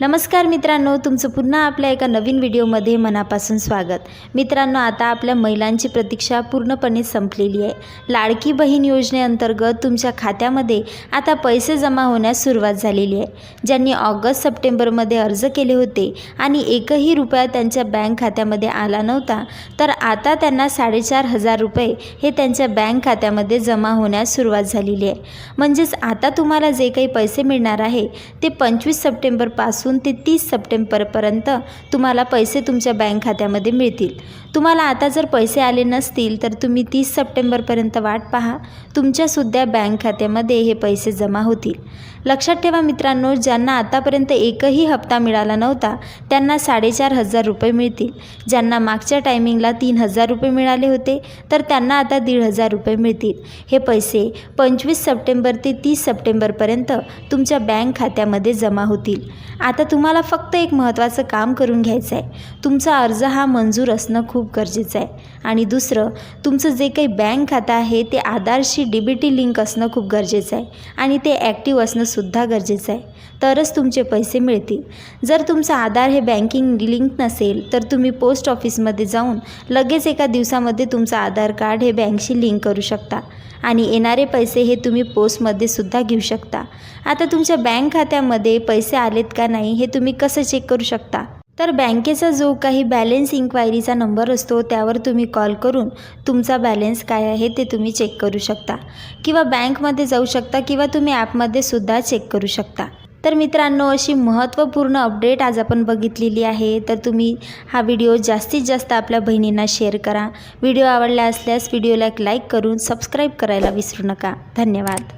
नमस्कार मित्रांनो तुमचं पुन्हा आपल्या एका नवीन व्हिडिओमध्ये मनापासून स्वागत. मित्रांनो आता आपल्या महिलांची प्रतीक्षा पूर्णपणे संपलेली आहे. लाडकी बहीण योजनेअंतर्गत तुमच्या खात्यामध्ये आता पैसे जमा होण्यास सुरुवात झालेली आहे. ज्यांनी ऑगस्ट सप्टेंबरमध्ये अर्ज केले होते आणि एकही रुपया त्यांच्या बँक खात्यामध्ये आला नव्हता तर आता त्यांना साडेचार हजार रुपये हे त्यांच्या बँक खात्यामध्ये जमा होण्यास सुरुवात झालेली आहे. म्हणजेच आता तुम्हाला जे काही पैसे मिळणार आहे ते पंचवीस सप्टेंबरपासून ते तीस सप्टेंबरपर्यंत तुम्हाला पैसे तुमच्या बँक खात्यामध्ये मिळतील. तुम्हाला आता जर पैसे आले नसतील तर तुम्ही तीस सप्टेंबरपर्यंत वाट पहा. तुमच्यासुद्धा बँक खात्यामध्ये हे पैसे जमा होतील. लक्षात ठेवा मित्रांनो ज्यांना आतापर्यंत एकही हप्ता मिळाला नव्हता त्यांना साडेचार हजार रुपये मिळतील. ज्यांना मागच्या टायमिंगला तीन हजार रुपये मिळाले होते तर त्यांना आता दीड हजार रुपये मिळतील. हे पैसे पंचवीस सप्टेंबर ते तीस सप्टेंबरपर्यंत तुमच्या बँक खात्यामध्ये जमा होतील. आता तुम्हाला फक्त एक महत्त्वाचं काम करून घ्यायचं आहे. तुमचा अर्ज हा मंजूर असणं खूप गरजेचं आहे. आणि दुसरं तुमचं जे काही बँक खातं आहे ते आधारशी डी बी टी लिंक असणं खूप गरजेचं आहे. आणि ते ॲक्टिव्ह असणंसुद्धा गरजेचं आहे. तरच तुमचे पैसे मिळतील. जर तुमचं आधार हे बँकिंग लिंक नसेल तर तुम्ही पोस्ट ऑफिसमध्ये जाऊन लगेच एका दिवसामध्ये तुमचं आधार कार्ड हे बँकशी लिंक करू शकता. आणि येणारे पैसे हे तुम्ही पोस्टमध्ये सुद्धा घेऊ शकता. आता तुमच्या बँक खात्यामध्ये पैसे आलेत का नाही नाही हे तुम्ही कसं चेक करू शकता? तर बँकेचा जो काही बॅलेन्स इन्क्वायरीचा नंबर असतो त्यावर तुम्ही कॉल करून तुमचा बॅलेन्स काय आहे ते तुम्ही चेक करू शकता. किंवा बँकमध्ये जाऊ शकता किंवा तुम्ही ॲपमध्ये सुद्धा चेक करू शकता. तर मित्रांनो अशी महत्त्वपूर्ण अपडेट आज आपण बघितलेली आहे. तर तुम्ही हा व्हिडिओ जास्तीत जास्त आपल्या बहिणींना शेअर करा. व्हिडिओ आवडला असल्यास व्हिडिओला एक लाईक करून सबस्क्राईब करायला विसरू नका. धन्यवाद.